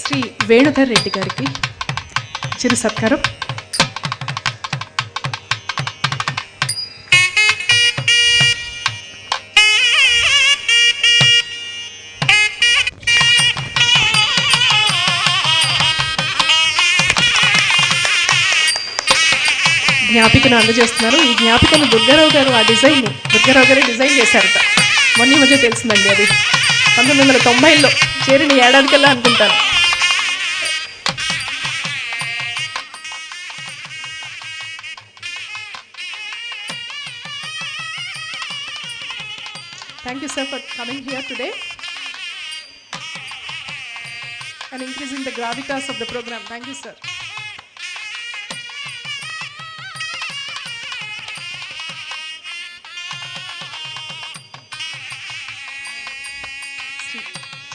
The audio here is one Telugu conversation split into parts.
శ్రీ వేణుధర్ రెడ్డి గారికి చిరు సత్కారం. జ్ఞాపికను అందజేస్తున్నారు. ఈ జ్ఞాపికను దుర్గారావు గారు ఆ డిజైన్ దుర్గారావు గారే డిజైన్ చేశారట. మొన్న మధ్య తెలిసిందండి అది. పంతొమ్మిది వందల తొంభైలో చేరిన ఏడాదికెల్లా అనుకుంటాను. Thank you sir for coming here today and increasing the gravitas of the program thank you sir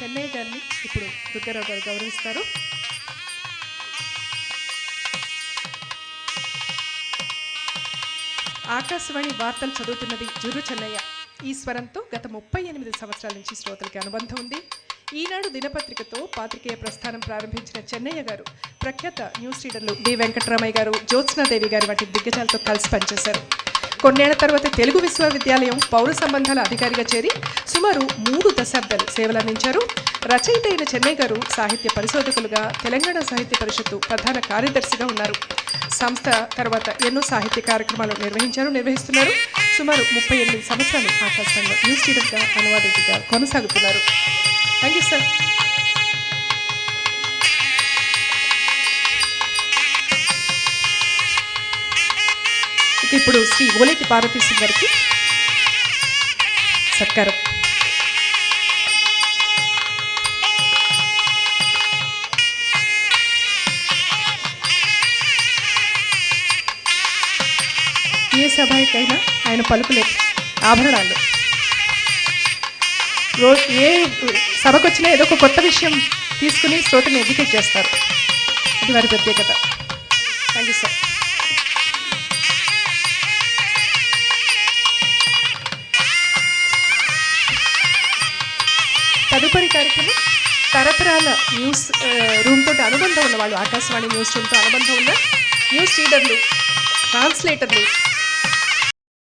Chennai గారిని ఇప్పుడు దుర్గారావు గారు గౌరవిస్తారు. ఆకాశవాణి వార్తలు చదువుతున్నది జుర్రు చెన్నయ్య. ఈ స్వరంతో గత ముప్పై ఎనిమిది సంవత్సరాల నుంచి శ్రోతలకి అనుబంధం ఉంది. ఈనాడు దినపత్రికతో పాత్రికేయ ప్రస్థానం ప్రారంభించిన చెన్నయ్య గారు ప్రఖ్యాత న్యూస్ రీడర్లు డి వెంకటరామయ్య గారు జ్యోత్స్నాదేవి గారు వంటి దిగ్గజాలతో కలిసి పనిచేశారు. కొన్నేళ్ళ తర్వాత తెలుగు విశ్వవిద్యాలయం పౌర సంబంధాల అధికారిగా చేరి సుమారు మూడు దశాబ్దాలు సేవలందించారు. రచయిత అయిన చెన్నై గారు సాహిత్య పరిశోధకులుగా తెలంగాణ సాహిత్య పరిషత్తు ప్రధాన కార్యదర్శిగా ఉన్నారు. సంస్థ తర్వాత ఎన్నో సాహిత్య కార్యక్రమాలు నిర్వహించారు నిర్వహిస్తున్నారు. సుమారు ముప్పై ఎనిమిది సంవత్సరాలు ఆకాశంలో న్యూస్ రీడర్గా అనువాదికగా కొనసాగుతున్నారు. Thank you sir. ఇప్పుడు శ్రీ ఓలేటి పార్వతీ గారికి సత్కారం. ఏ సభకైనా ఆయన పలుకులే ఆభరణాలు. ఏ సభకు వచ్చినా ఏదో ఒక కొత్త విషయం తీసుకుని శ్రోతని ఎడ్యుకేట్ చేస్తారు. ఇది వారి ప్రత్యేకత. Thank you sir. తదుపరి కార్యక్రమం తరతరాల న్యూస్ రూమ్ తోటి అనుబంధం ఉన్న వాళ్ళు ఆకాశవాణి న్యూస్ రూమ్తో అనుబంధం ఉన్న న్యూస్ రీడర్లు ట్రాన్స్లేటర్లు